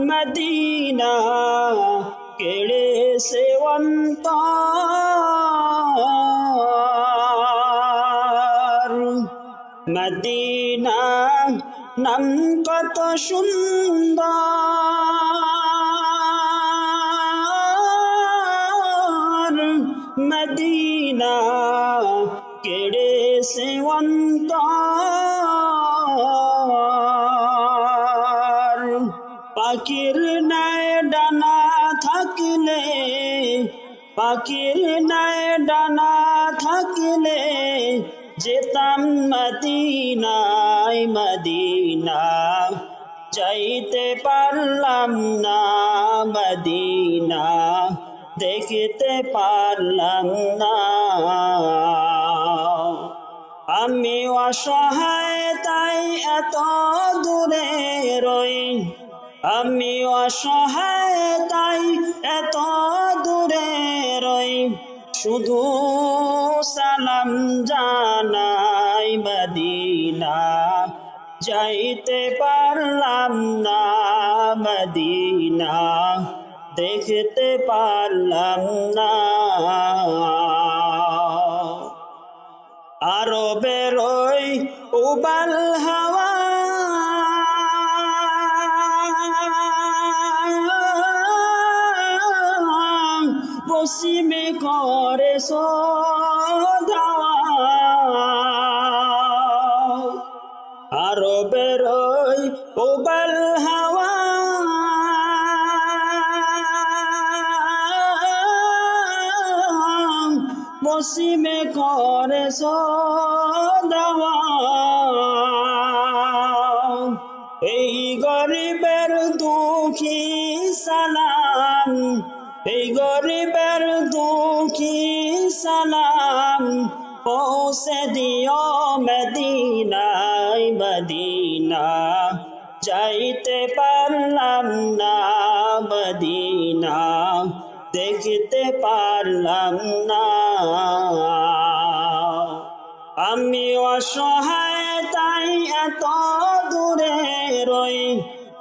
Medina কেড়ে সেবন্ত Medina নাম কত সুন্দর। মদিনা কেড়ে সেবন্ত পাখির নাই ডানা থাকলে, পাখির নাই ডানা থাকলে, যেতাম মদিনায় মদিনা, যাইতে পারলাম না মদিনা, দেখতে পারলাম না। আমি অসহায়, তাই এত দূরে রই আমি অসহায়, তাই এত দূরে রই। শুধু সালাম জানাই মদিনা। যাইতে পারলাম না মদিনা। দেখতে পারলাম না। আরও বেরোই উবাল হাওয়া পশ্চিমে করে সোধাওয়া আরও বেরোই উবাল হাওয়া। পশ্চিমে করে সদাওয়া এই গরিবের দুঃখী সালাম এই গরিবের দুঃখী সালাম, পৌঁছে দিও মদিনায় মদিনা। যাইতে পারলাম না মদিনা, দেখতে পারলাম না। আমি অসহায়, তাই এত দূরে রই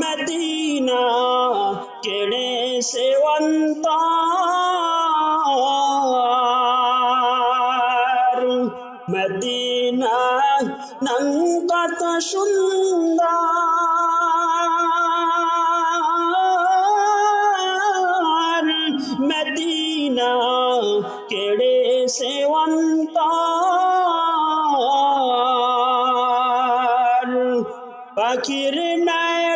মদিনা কেড়ে সেবন্ত মদিনা নাম কত সুন্দর। মদিনা কেড়ে সেবন্ত পাখির ডানা